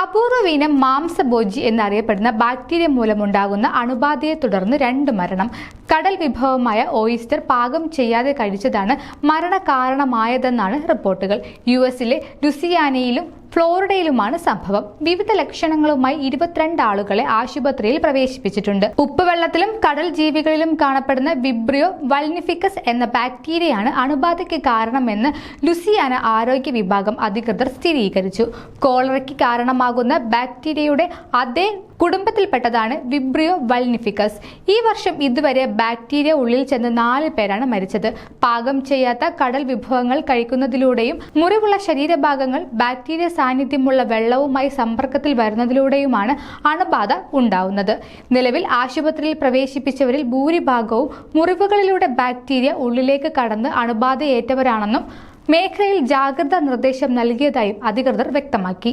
അപൂർവ ഇനം മാംസഭോജി എന്നറിയപ്പെടുന്ന ബാക്ടീരിയ മൂലമുണ്ടാകുന്ന അണുബാധയെ തുടർന്ന് രണ്ട് മരണം. കടൽ വിഭവമായ ഓയിസ്റ്റർ പാകം ചെയ്യാതെ കഴിച്ചതാണ് മരണകാരണമായതെന്നാണ് റിപ്പോർട്ടുകൾ. യു എസിലെ ലുസിയാനയിലും ഫ്ലോറിഡയിലുമാണ് സംഭവം. വിവിധ ലക്ഷണങ്ങളുമായി ഇരുപത്തിരണ്ട് ആളുകളെ ആശുപത്രിയിൽ പ്രവേശിപ്പിച്ചിട്ടുണ്ട്. ഉപ്പുവെള്ളത്തിലും കടൽ ജീവികളിലും കാണപ്പെടുന്ന വിബ്രിയോ വൽനിഫിക്കസ് എന്ന ബാക്ടീരിയയാണ് അണുബാധയ്ക്ക് കാരണമെന്ന് ലുസിയാന ആരോഗ്യ വിഭാഗം അധികൃതർ സ്ഥിരീകരിച്ചു. കോളറയ്ക്ക് കാരണമാകുന്ന ബാക്ടീരിയയുടെ അതേ കുടുംബത്തിൽപ്പെട്ടതാണ് വിബ്രിയോ വൽനിഫിക്കസ്. ഈ വർഷം ഇതുവരെ ബാക്ടീരിയ ഉള്ളിൽ ചെന്ന് നാല് പേരാണ് മരിച്ചത്. പാകം ചെയ്യാത്ത കടൽ വിഭവങ്ങൾ കഴിക്കുന്നതിലൂടെയും മുറിവുള്ള ശരീരഭാഗങ്ങൾ ബാക്ടീരിയ സാന്നിധ്യമുള്ള വെള്ളവുമായി സമ്പർക്കത്തിൽ വരുന്നതിലൂടെയുമാണ് അണുബാധ ഉണ്ടാവുന്നത്. നിലവിൽ ആശുപത്രിയിൽ പ്രവേശിപ്പിച്ചവരിൽ ഭൂരിഭാഗവും മുറിവുകളിലൂടെ ബാക്ടീരിയ ഉള്ളിലേക്ക് കടന്ന് അണുബാധയേറ്റവരാണെന്നും മേഖലയിൽ ജാഗ്രതാ നിർദ്ദേശം നൽകിയതായും അധികൃതർ വ്യക്തമാക്കി.